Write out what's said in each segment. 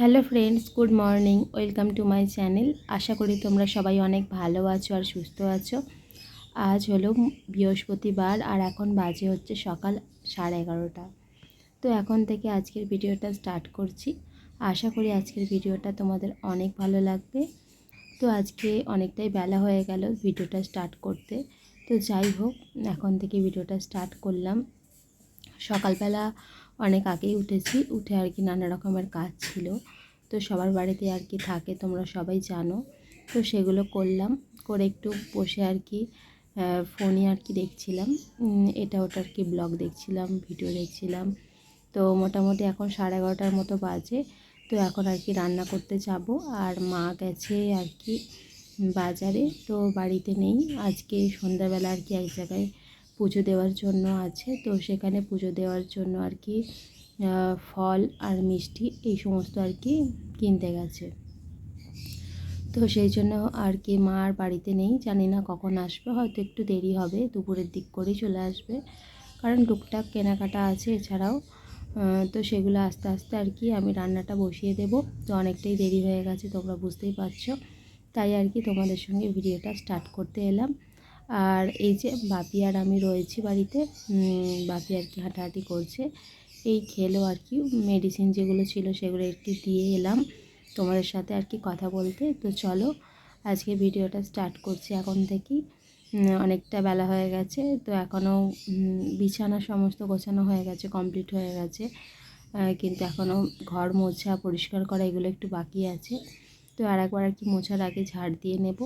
Hello friends good morning welcome to my channel আশা করি তোমরা সবাই অনেক ভালো আছো আর সুস্থ আছো। আজ হলো বৃহস্পতিবার আর এখন বাজে হচ্ছে সকাল সাড়ে এগারোটা। তো এখন থেকে আজকের ভিডিওটা স্টার্ট করছি। আশা করি আজকের ভিডিওটা তোমাদের অনেক ভালো লাগবে। তো আজকে অনেকটাই বেলা হয়ে গেল ভিডিওটা স্টার্ট করতে। তো যাই হোক, এখন থেকে ভিডিওটা স্টার্ট করলাম। সকালবেলা অনেক আগেই উঠেছি, উঠে আর কি নানা রকমের কাজ ছিল। তো সবার বাড়িতে আর কি থাকে, তোমরা সবাই জানো। তো সেগুলো করলাম, করে একটু বসে আর কি ফোনে আর কি দেখছিলাম। এটা ওটা আর কি ব্লগ দেখছিলাম, ভিডিও দেখছিলাম। তো মোটামুটি এখন সাড়ে এগারোটার মতো বাজে। তো এখন আর কি রান্না করতে যাব। আর মা গেছে আর কি বাজারে, তো বাড়িতে নেই। আজকে সন্ধ্যাবেলা আর কি এক জায়গায় পুজো দেওয়ার জন্য আছে। তো সেখানে পুজো দেওয়ার জন্য আর কি ফল আর মিষ্টি এই সমস্ত আর কি কিনতে গেছে। তো সেই জন্য আর কি মা আর বাড়িতে নেই। জানি না কখন আসবে, হয়তো একটু দেরি হবে, দুপুরের দিক করেই চলে আসবে। কারণ টুকটাক কেনাকাটা আছে এছাড়াও। তো সেগুলো আস্তে আস্তে আর কি আমি রান্নাটা বসিয়ে দেব। তো অনেকটাই দেরি হয়ে গেছে, তোমরা বুঝতেই পারছ। তাই আর কি তোমাদের সঙ্গে ভিডিওটা স্টার্ট করতে এলাম। আর এই যে বাপি আর আমি রয়েছি বাড়িতে বাপি আর কি হাঁটাহাঁটি করছে। এই খেলো আর কি মেডিসিন যেগুলো ছিল সেগুলো একটু দিয়ে এলাম। তোমাদের সাথে আর কি কথা বলতে। তো চলো, আজকে ভিডিওটা স্টার্ট করছি এখন থেকেই। অনেকটা বেলা হয়ে গেছে, তো এখনও বিছানা সমস্ত গোছানো হয়ে গেছে কমপ্লিট হয়ে গেছে। কিন্তু এখনও ঘর মোছা পরিষ্কার করা এগুলো একটু বাকি আছে। তো আর একবার আর কি মোছার আগে ঝাড় দিয়ে নেব।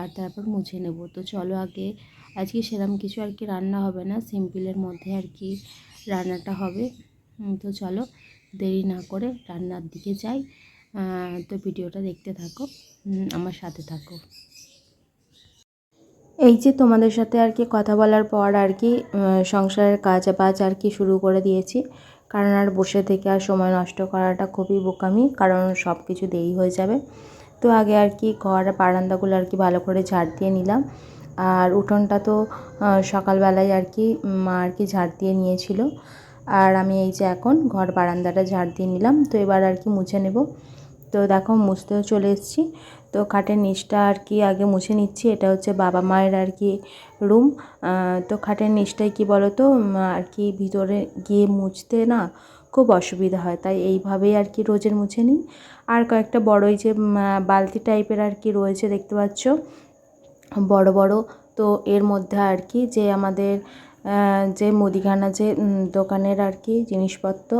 আর তারপর মুছে নেব। তো চলো আগে, আজকে সেরকম কিছু আর কি রান্না হবে না, সিম্পলের মধ্যে আর কি রান্নাটা হবে। তো চলো, দেরি না করে রান্নার দিকে যাই। তো ভিডিওটা দেখতে থাকো আমার সাথে থাকো। এই যে তোমাদের সাথে আর কি কথা বলার পর আর কি সংসারের কাজ বাজ আর কি শুরু করে দিয়েছি। কারণ আর বসে থেকে আর সময় নষ্ট করাটা খুবই বোকামি, কারণ সব কিছু দেরি হয়ে যাবে। তো আগে আর কি ঘর, বারান্দাগুলো আর কি ভালো করে ঝাড় দিয়ে নিলাম। আর উঠোনটা তো সকালবেলায় আর কি মা আর কি ঝাড় দিয়ে নিয়েছিল। আর আমি এই যে এখন ঘর, বারান্দাটা ঝাড় দিয়ে নিলাম। তো এবার আর কি মুছে নেব। তো দেখো মুছতেও চলে এসেছি। তো খাটের নিচটা আর কি আগে মুছে নিচ্ছি। এটা হচ্ছে বাবা মায়ের আর কি রুম। তো খাটের নিচটাই কি বলো তো আর কি ভিতরে গিয়ে মুছতে না খুব অসুবিধা হয়। তাই এইভাবেই আর কি রোজের মুছে নিই। আর কয়েকটা বড়ই যে বালতি টাইপের আর কি রয়েছে, দেখতে পাচ্ছ? বড় বড়। তো এর মধ্যে আর কি যে আমাদের যে মুদিখানা যে দোকানের আর কি জিনিসপত্র,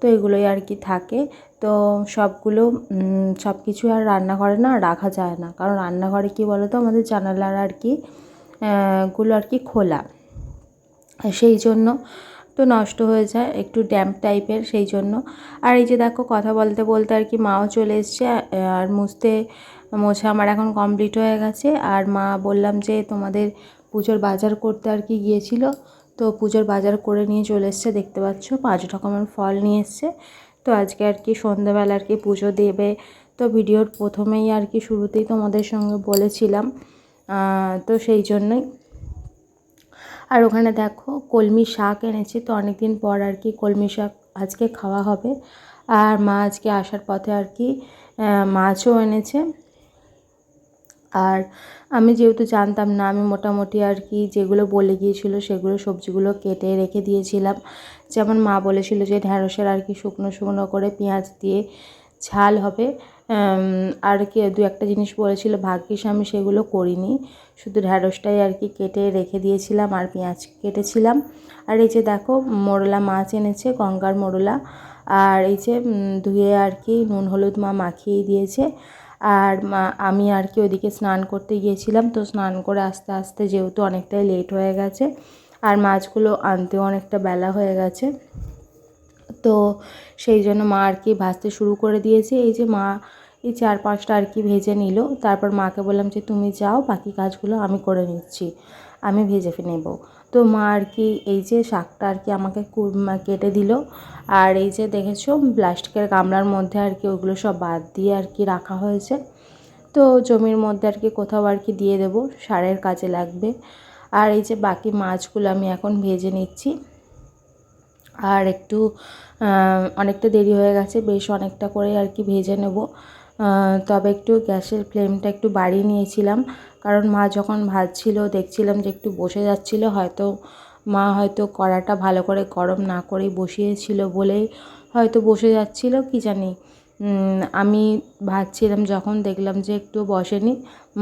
তো এগুলোই আর কি থাকে। তো সবগুলো সব কিছু আর রান্নাঘরে না রাখা যায় না। কারণ রান্নাঘরে কি বলো তো আমাদের জানালার আর কি গুলো আর কি খোলা। সেই জন্য তো নষ্ট হয়ে যায়, একটু ড্যাম্প টাইপের সেই জন্য। আর এই যে দেখো কথা বলতে বলতে আর কি মাও চলে এসছে, আর মুছতে মোছা আমার এখন কমপ্লিট হয়ে গেছে। আর মা বললাম যে তোমাদের পুজোর বাজার করতে আর কি গিয়েছিল, তো পুজোর বাজার করে নিয়ে চলে এসছে, দেখতে পাচ্ছ পাঁচ রকমের ফল নিয়ে এসছে। তো আজকে আর কি সন্ধ্যাবেলা আর কি পুজো দেবে। তো ভিডিওর প্রথমেই আর কি শুরুতেই তোমাদের সঙ্গে বলেছিলাম তো সেই জন্যই আর ওখানে দেখো কলমি শাক এনেছি, তো অনেক দিন পর আর কি কলমি শাক আজকে খাওয়া হবে। আর মা আজকে আসার পথে আর কি মাছও এনেছে। আর আমি যেহেতু জানতাম না, আমি মোটামুটি আর কি যেগুলো বলে গিয়েছিল সেগুলো সবজিগুলো কেটে রেখে দিয়েছিলাম। যেমন মা বলেছিল যে ঢ্যাঁড়সের আর কি শুকনো শুকনো করে পেঁয়াজ দিয়ে ঝাল হবে। আর কি দু একটা জিনিস বলেছিল, ভাগ্যিস আমি সেগুলো করিনি। শুধু ঢ্যাঁড়সটাই আর কি কেটে রেখে দিয়েছিলাম আর পেঁয়াজ কেটেছিলাম। আর এই যে দেখো, মোরলা মাছ এনেছে, গঙ্গার মোরলা। আর এই যে ধুয়ে আর কি নুন, হলুদ মা মাখিয়ে দিয়েছে। আর আমি আর কি ওইদিকে স্নান করতে গিয়েছিলাম, তো স্নান করে আস্তে আস্তে যেহেতু অনেকটাই লেট হয়ে গেছে, আর মাছগুলো আনতেও অনেকটা বেলা হয়ে গেছে, তো সেই জন্য মা আর কি ভাজতে শুরু করে দিয়েছে। এই যে মা এই চার পাঁচটা আর কি ভেজে নিল। তারপর মাকে বললাম যে, তুমি যাও, বাকি কাজগুলো আমি করে নিচ্ছি। আমি ভেজে নেব। তো মা আর কি এই যে শাকটা আর কি আমাকে কেটে দিল। আর এই যে দেখেছ, প্লাস্টিকের গামলার মধ্যে আর কি ওগুলো সব বাদ দিয়ে আর কি রাখা হয়েছে। তো জমির মধ্যে আর কি কোথাও আর কি দিয়ে দেবো, সারের কাজে লাগবে। আর এই যে বাকি মাছগুলো আমি এখন ভেজে নিচ্ছি। আর একটু অনেকটা দেরি হয়ে গেছে, বেশ অনেকটা করে আর কি ভেজে নেব। তবে একটু গ্যাসের ফ্লেমটা একটু বাড়িয়ে নিয়েছিলাম। কারণ মা যখন ভাজছিল, দেখছিলাম যে একটু বসে যাচ্ছিল, হয়তো মা হয়তো কড়াটা ভালো করে গরম না করেই বসিয়েছিল বলেই হয়তো বসে যাচ্ছিল, কি জানি। আমি ভাজছিলাম যখন দেখলাম যে একটু বসেনি,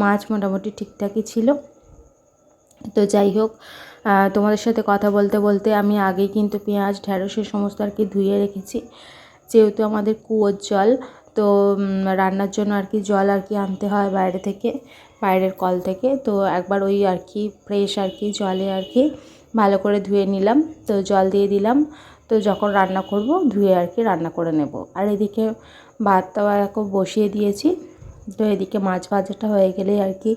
মাছ মোটামুটি ঠিকঠাকই ছিল। তো যাই হোক তোমাদের সাথে কথা বলতে বলতে আমি আগেই কিন্তু পেঁয়াজ ঢ্যাঁড়সের সমস্ত আর কি ধুয়ে রেখেছি। যেহেতু আমাদের কুয়োর জল তো রান্নার জন্য আর কি জল আর কি আনতে হয় বাইরে থেকে, বাইরের কল থেকে। তো একবার ওই আর কি ফ্রেশ আর কি জলে আর কি ভালো করে ধুয়ে নিলাম, তো জল দিয়ে দিলাম। তো যখন রান্না করব, ধুয়ে আর কি রান্না করে নেব। আর এদিকে ভাতটাও এখন বসিয়ে দিয়েছি। তো এদিকে মাছ ভাজাটা হয়ে গেলে আর কি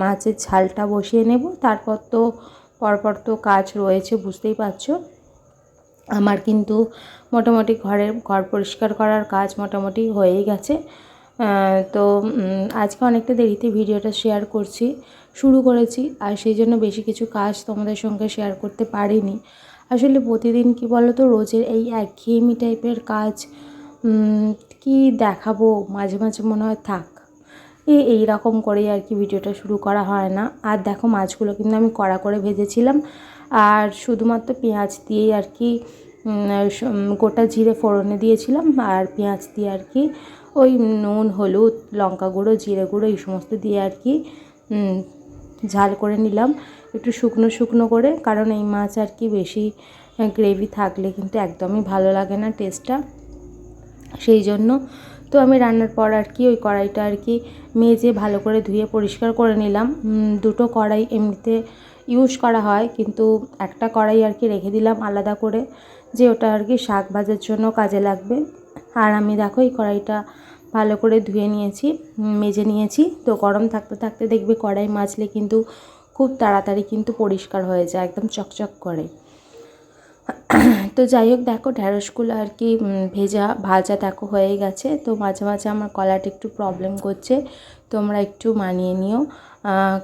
মাছের ঝালটা বসিয়ে নেব। তারপর তো, পরপর তো কাজ রয়েছে, বুঝতেই পারছ। আমার কিন্তু মোটামুটি ঘরের ঘর পরিষ্কার করার কাজ মোটামুটি হয়েই গেছে। তো আজকে অনেকটা দেরিতে ভিডিওটা শেয়ার করছি, শুরু করেছি, আর সেই জন্য বেশি কিছু কাজ তোমাদের সঙ্গে শেয়ার করতে পারিনি। আসলে প্রতিদিন কি বলো তো রোজের এই একঘেয়েমি টাইপের কাজ কি দেখাবো? মাঝে মাঝে মনে হয় থাক এই এই রকম করেই আর কি ভিডিওটা শুরু করা হয় না। আর দেখো মাছগুলো কিন্তু আমি কড়া করে ভেজেছিলাম। আর শুধুমাত্র পেঁয়াজ দিয়েই আর কি গোটা জিরে ফোড়নে দিয়েছিলাম আর পেঁয়াজ দিয়ে আর কি ওই নুন, হলুদ, লঙ্কা গুঁড়ো, জিরে গুঁড়ো এই সমস্ত দিয়ে আর কি ঝাল করে নিলাম। একটু শুকনো শুকনো করে, কারণ এই মাছ আর কি বেশি গ্রেভি থাকলে কিন্তু একদমই ভালো লাগে না টেস্টটা। সেই জন্য তো আমি রান্নার পর আর কি ওই কড়াইটা আর কি মেজে ভালো করে ধুয়ে পরিষ্কার করে নিলাম। দুটো কড়াই এমনিতে ইউজ করা হয়, কিন্তু একটা কড়াই আর কি রেখে দিলাম আলাদা করে, যে ওটা আর কি শাক ভাজার জন্য কাজে লাগবে। আর আমি দেখো এই কড়াইটা ভালো করে ধুয়ে নিয়েছি, মেজে নিয়েছি। তো গরম থাকতে থাকতে দেখবে কড়াই মাজলে কিন্তু খুব তাড়াতাড়ি কিন্তু পরিষ্কার হয়ে যায়, একদম চকচক করে। তো যাই হোক, দেখো ঢ্যাঁড়সগুলো আর কি ভেজা, ভাজা দেখো হয়ে গেছে। তো মাঝে মাঝে আমার কলাটা একটু প্রবলেম করছে, তোমরা একটু মানিয়ে নিও।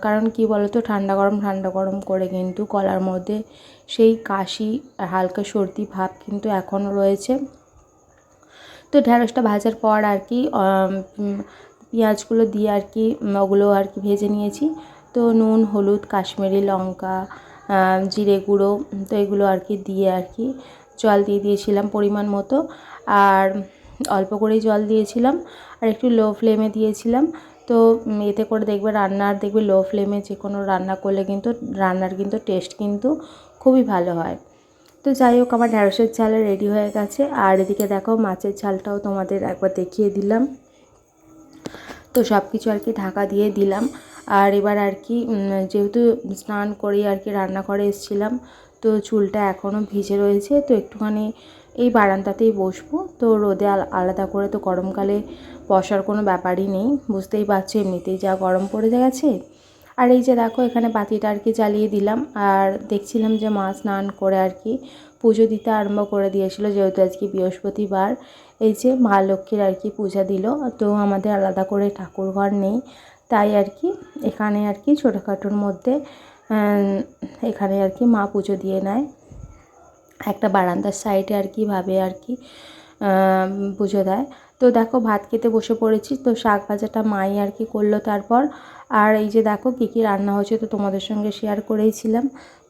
কারণ কি বলো তো ঠান্ডা গরম ঠান্ডা গরম করে কিন্তু গলার মধ্যে সেই কাশি হালকা সর্দি ভাব কিন্তু এখনও রয়েছে। তো ঢ্যাঁড়সটা ভাজার পর আর কি পেঁয়াজগুলো দিয়ে আর কি ওগুলো আর কি ভেজে নিয়েছি। তো নুন, হলুদ, কাশ্মীরি লঙ্কা জিরে গুঁড়ো, তো এগুলো আর কি দিয়ে আর কি জল দিয়ে দিয়েছিলাম পরিমাণ মতো। আর অল্প করেই জল দিয়েছিলাম। আর একটু লো ফ্লেমে দিয়েছিলাম। তো এতে করে দেখবে রান্নার দেখবে লো ফ্লেমে যে কোনো রান্না করলে কিন্তু রান্নার কিন্তু টেস্ট কিন্তু খুবই ভালো হয়। তো যাই হোক, আমার ঢ্যাঁড়সের ঝাল রেডি হয়ে গেছে। আর এদিকে দেখো মাছের ঝালটাও তোমাদের একবার দেখিয়ে দিলাম। তো সব কিছু আর কি ঢাকা দিয়ে দিলাম। আর এবার আর কি যেহেতু স্নান করে আর কি রান্না করে এসেছিলাম, তো চুলটা এখনও ভিজে রয়েছে। তো একটুখানি এই বারান্দাতেই বসবো। তো রোদে আল- আলাদা করে তো গরমকালে বসার কোনো ব্যাপারই নেই। বুঝতেই পারছ, এমনিতেই যা গরম পড়ে গেছে। আর এই যে দেখো, এখানে বাতিটা আর কি জ্বালিয়ে দিলাম। আর দেখছিলাম যে মা স্নান করে আর কি পুজো দিতে আরম্ভ করে দিয়েছিল, যেহেতু আজকে বৃহস্পতিবার। এই যে মা লক্ষ্মীর আর কি পূজা দিল। তো আমাদের আলাদা করে ঠাকুর ঘর নেই। তাই আর কি এখানে আর কি ছোটোখাটোর মধ্যে এখানে আর কি মা পুজো দিয়ে নেয়। একটা বারান্দার সাইডে আর কি ভাবে আর কি পুজো দেয়। তো দেখো ভাত খেতে বসে পড়েছি, তো শাক ভাজাটা মাই আর কি করল তারপর। আর এই যে দেখো কী কী রান্না হয়েছে, তো তোমাদের সঙ্গে শেয়ার করেইছিলাম।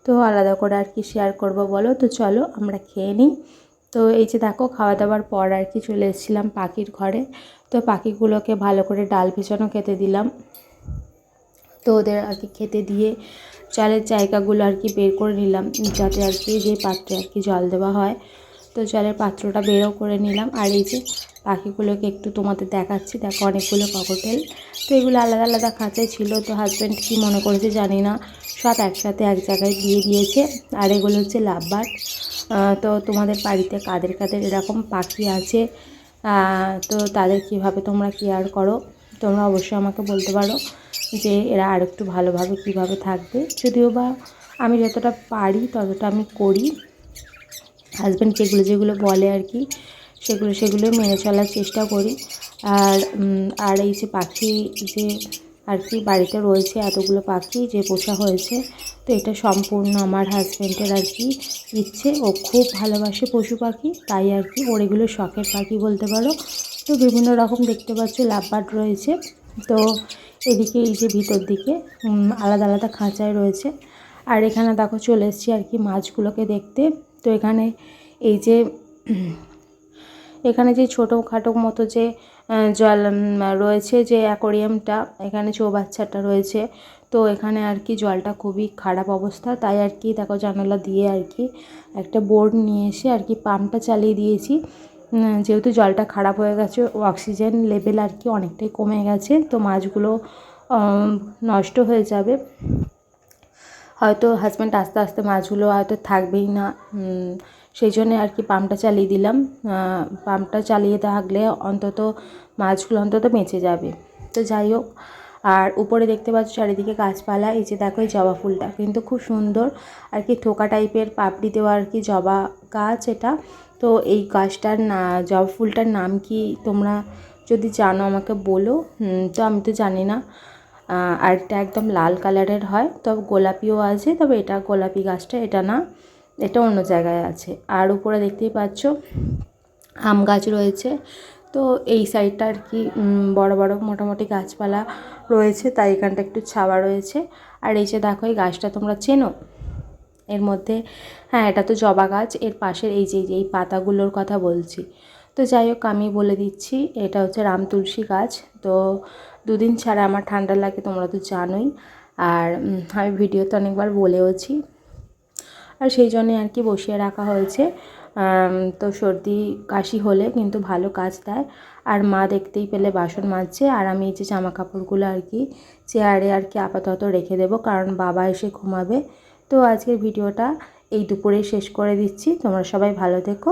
তো আলাদা করে আর কি শেয়ার করব বলো। তো চলো আমরা খেয়ে নিই। তো এই যে দেখো খাওয়া দাওয়ার পর আর কি চলে এসেছিলাম পাখির ঘরে। তো পাখিগুলোকে ভালো করে ডাল ভেজানো খেতে দিলাম। তো ওদের আর কি খেতে দিয়ে জলের জায়গাগুলো আর কি বের করে নিলাম, যাতে আর কি যে পাত্রে আর কি জল দেওয়া হয়। তো জলের পাত্রটা বেরও করে নিলাম। আর এই যে পাখিগুলোকে একটু তোমাদের দেখাচ্ছি, দেখো অনেকগুলো ককটেল তো এগুলো আলাদা আলাদা খাঁচায় ছিল, তো হাজব্যান্ড কি মনে করেছে জানি না। সব একসাথে এক জায়গায় দিয়ে দিয়েছে। আর এগুলো হচ্ছে লাভবার্ড। তো তোমাদের বাড়িতে কাদের কাদের এরকম পাখি আছে তো তাদের কীভাবে তোমরা কেয়ার করো, তোমরা অবশ্যই আমাকে বলতে পারো। যে এরা আর একটু ভালোভাবে কীভাবে থাকবে। যদিও বা আমি যতটা পারি ততটা আমি করি। হাজব্যান্ড যেগুলো যেগুলো বলে আর কি, সেগুলো সেগুলো মেনে চলার চেষ্টা করি। আর আর এই যে পাখি যে আর কি বাড়িতে রয়েছে এতগুলো পাখি যে পোষা হয়েছে, তো এটা সম্পূর্ণ আমার হাজব্যান্ডের আর কি ইচ্ছে। ও খুব ভালোবাসে পশু পাখি, তাই আর কি ওর এগুলো শখের পাখি বলতে পারো। তো বিভিন্ন রকম দেখতে পাচ্ছ, লাভবার্ড রয়েছে। তো এদিকে এই যে ভিতর দিকে আলাদা আলাদা খাঁচায় রয়েছে। আর এখানে দেখো চলে এসেছি আর কি মাছগুলোকে দেখতে। তো এখানে এই যে, এখানে যে ছোটোখাটো মতো যে জল রয়েছে যে অ্যাকোরিয়ামটা, এখানে চৌবাচ্চাটা রয়েছে। তো এখানে আর কি জলটা খুবই খারাপ অবস্থা। তাই আর কি দেখো জানালা দিয়ে আর কি একটা বোর্ড নিয়ে এসে আর কি পাম্পটা চালিয়ে দিয়েছি। যেহেতু জলটা খারাপ হয়ে গেছে অক্সিজেন লেভেল আর কি অনেকটাই কমে গেছে, তো মাছগুলো নষ্ট হয়ে যাবে। হয়তো হাজব্যান্ড আস্তে আস্তে মাছগুলো হয়তো থাকবেই না সেই জন্য আর কি পাম্পটা চালিয়ে দিলাম। পাম্পটা চালিয়ে থাকলে অন্তত মাছগুলো অন্তত বেঁচে যাবে। তো যাই হোক আর উপরে দেখতে পাচ্ছ চারিদিকে গাছপালা, এই যে দেখো এই জবা ফুলটা। কিন্তু খুব সুন্দর আর কি ঠোকা টাইপের পাপড়ি দেওয়া আর কি জবা গাছ এটা। তো এই গাছটার না, জবা ফুলটার নাম কি তোমরা যদি জানো আমাকে বলো। তো আমি তো জানি না। আর এটা একদম লাল কালারের হয় তবে গোলাপিও আছে, তবে এটা গোলাপি গাছটা, এটা না, এটা অন্য জায়গায় আছে। আর উপরে দেখতেই পাচ্ছ আম গাছ রয়েছে তো এই সাইডটা আর কি বড় বড় মোটামুটি গাছপালা রয়েছে, তাই এখানটা একটু ছাওয়া রয়েছে। আর এই যে দেখো, এই গাছটা তোমরা চেনো? এর মধ্যে হ্যাঁ এটা তো জবা গাছ, এর পাশের এই যে, এই পাতাগুলোর কথা বলছি। তো যাই হোক, আমি বলে দিচ্ছি, এটা হচ্ছে রাম তুলসী গাছ। তো দুদিন ছাড়া আমার ঠান্ডা লাগে, তোমরা তো জানোই। আর আমি ভিডিওতে অনেকবার বলেওছি। আর সেই জন্যে আর কি বসিয়ে রাখা হয়েছে। তো সর্দি কাশি হলে কিন্তু ভালো কাজ দেয়। আর মা দেখতেই পেলে বাসন মাজছে। আর আমি এই যে জামা কাপড়গুলো আর কি চেয়ারে আর কি আপাতত রেখে দেবো, কারণ বাবা এসে ঘুমাবে। তো আজকের ভিডিওটা এই দুপুরে শেষ করে দিচ্ছি। তোমরা সবাই ভালো থেকো।